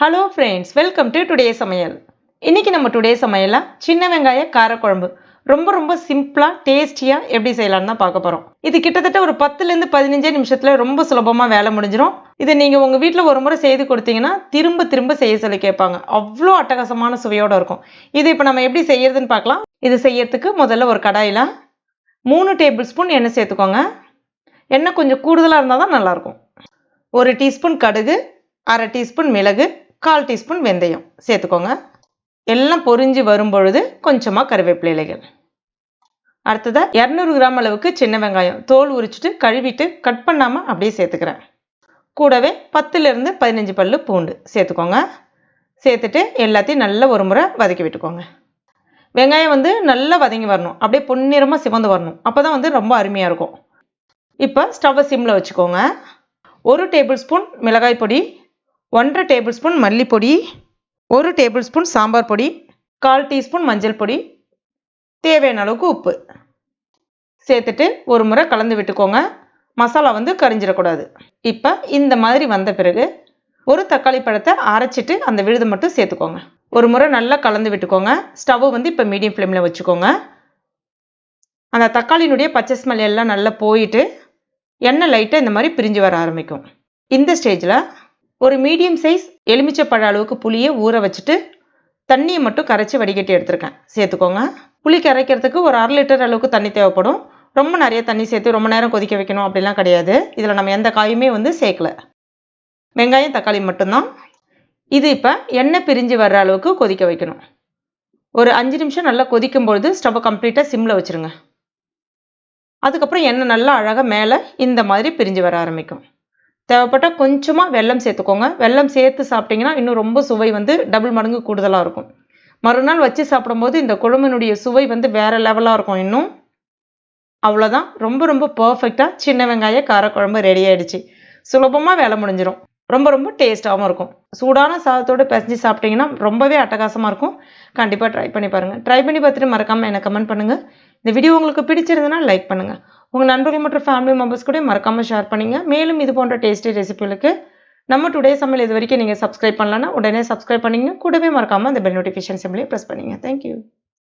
Hello friends welcome to today சமையல் இன்றைக்கி நம்ம டுடே சமையலில் சின்ன வெங்காய காரக்குழம்பு ரொம்ப ரொம்ப சிம்பிளாக டேஸ்டியாக எப்படி செய்யலாம்னு தான் பார்க்க போகிறோம் இது கிட்டத்தட்ட ஒரு பத்துலேருந்து பதினஞ்சே நிமிஷத்தில் ரொம்ப சுலபமாக வேலை முடிஞ்சிடும் இதை நீங்கள் உங்கள் வீட்டில் ஒரு முறை செய்து கொடுத்தீங்கன்னா திரும்ப திரும்ப செய்ய சொல்லி கேட்பாங்க. அவ்வளோ அட்டகாசமான சுவையோடு இருக்கும். இது இப்போ நம்ம எப்படி செய்யறதுன்னு பார்க்கலாம். இது செய்யறதுக்கு முதல்ல ஒரு கடாயில் மூணு டேபிள் ஸ்பூன் எண்ணெய் சேர்த்துக்கோங்க. எண்ணெய் கொஞ்சம் கூடுதலாக இருந்தால் தான் நல்லாயிருக்கும் ஒரு டீஸ்பூன் கடுகு அரை டீஸ்பூன் மிளகு கால் டீஸ்பூன் வெந்தயம் சேர்த்துக்கோங்க. எல்லாம் பொறிஞ்சு வரும் பொழுது கொஞ்சமாக கருவேப்பிலை இலைகள். அடுத்ததாக இரநூறு கிராம் அளவுக்கு சின்ன வெங்காயம். தோல் உரிச்சிட்டு கழுவிட்டு கட் பண்ணாமல் அப்படியே சேர்த்துக்கிறேன். கூடவே பத்துலேருந்து பதினஞ்சு பல் பூண்டு சேர்த்துக்கோங்க. சேர்த்துட்டு எல்லாத்தையும் நல்லா ஒரு முறை வதக்கி விட்டுக்கோங்க. வெங்காயம் வந்து நல்லா வதங்கி வரணும். அப்படியே பொன்னிறமாக சிவந்து வரணும். அப்போ தான் வந்து ரொம்ப அருமையாக இருக்கும். இப்போ ஸ்டவ்வை சிம்மில் வச்சுக்கோங்க. ஒரு டேபிள் ஸ்பூன் மிளகாய் பொடி ஒன்றரை டேபிள் ஸ்பூன் மல்லிப்பொடி ஒரு டேபிள் ஸ்பூன் சாம்பார் பொடி கால் டீஸ்பூன் மஞ்சள் பொடி தேவையான அளவுக்கு உப்பு. சேர்த்துட்டு ஒரு முறை கலந்து விட்டுக்கோங்க. மசாலா வந்து கரிஞ்சிடக்கூடாது. இப்போ இந்த மாதிரி வந்த பிறகு ஒரு தக்காளி பழத்தை அரைச்சிட்டு அந்த விழுதை மட்டும் சேர்த்துக்கோங்க. ஒரு முறை நல்லா கலந்து விட்டுக்கோங்க. ஸ்டவ் வந்து இப்போ மீடியம் ஃப்ளேமில் வச்சுக்கோங்க. அந்த தக்காளியினுடைய பச்சை ஸ்மெல் எல்லாம் நல்லா போயிட்டு எண்ணெய் லைட்டாக இந்த மாதிரி பிரிஞ்சு வர ஆரம்பிக்கும். இந்த ஸ்டேஜில் ஒரு மீடியம் சைஸ் எலுமிச்சப்பழ அளவுக்கு புளியை ஊற வச்சுட்டு தண்ணியை மட்டும் கரைச்சி வடிகட்டி எடுத்துருக்கேன். சேர்த்துக்கோங்க. புளி கரைக்கிறதுக்கு ஒரு அரை லிட்டர் அளவுக்கு தண்ணி தேவைப்படும். ரொம்ப நிறைய தண்ணி சேர்த்து ரொம்ப நேரம் கொதிக்க வைக்கணும் அப்படிலாம் கிடையாது. இதில் நம்ம எந்த காயுமே வந்து சேர்க்கல. வெங்காயம் தக்காளி மட்டும்தான். இது இப்போ எண்ணெய் பிரிஞ்சு வர்ற அளவுக்கு கொதிக்க வைக்கணும். ஒரு அஞ்சு நிமிஷம் நல்லா கொதிக்கும் பொழுது ஸ்டவ்வை கம்ப்ளீட்டாக சிம்மில் வச்சுருங்க. அதுக்கப்புறம் எண்ணெய் நல்லா அழகாக மேலே இந்த மாதிரி பிரிஞ்சு வர ஆரம்பிக்கும். தேவைப்பட்டால் கொஞ்சமாக வெல்லம் சேர்த்துக்கோங்க. வெல்லம் சேர்த்து சாப்பிட்டிங்கன்னா இன்னும் ரொம்ப சுவை வந்து டபுள் மடங்கு கூடுதலாக இருக்கும். மறுநாள் வச்சு சாப்பிடும்போது இந்த குழம்பினுடைய சுவை வந்து வேறு லெவலாக இருக்கும் இன்னும். அவ்வளோதான் ரொம்ப ரொம்ப பர்ஃபெக்டாக சின்ன வெங்காய காரக்குழம்பு ரெடி ஆகிடுச்சு சுலபமாக வேலை முடிஞ்சிடும் ரொம்ப ரொம்ப டேஸ்ட்டாகவும் இருக்கும். சூடான சாதத்தோடு பிசைஞ்சு சாப்பிட்டிங்கன்னா ரொம்பவே அட்டகாசமாக இருக்கும். கண்டிப்பாக ட்ரை பண்ணி பாருங்கள் ட்ரை பண்ணி பார்த்துட்டு மறக்காமல் எனக்கு கமெண்ட் பண்ணுங்கள் இந்த வீடியோ உங்களுக்கு பிடிச்சிருந்ததுன்னா லைக் பண்ணுங்கள் உங்கள் நண்பர்கள் மற்றும் ஃபேமிலி மெம்பர்ஸ் கூட மறக்காமல் ஷேர் பண்ணுங்கள் மேலும் இது போன்ற டேஸ்டி ரெசிபிகளுக்கு நம்ம டுடே சமையல் இது வரைக்கும் நீங்கள் சப்ஸ்கிரைப் பண்ணலன்னா உடனே சப்ஸ்கிரைப் பண்ணிங்க கூடவே மறக்காமல் அந்த பெல் நோட்டிஃபிகேஷன் சிம்லேயே ப்ரெஸ் பண்ணிங்க தேங்க்யூ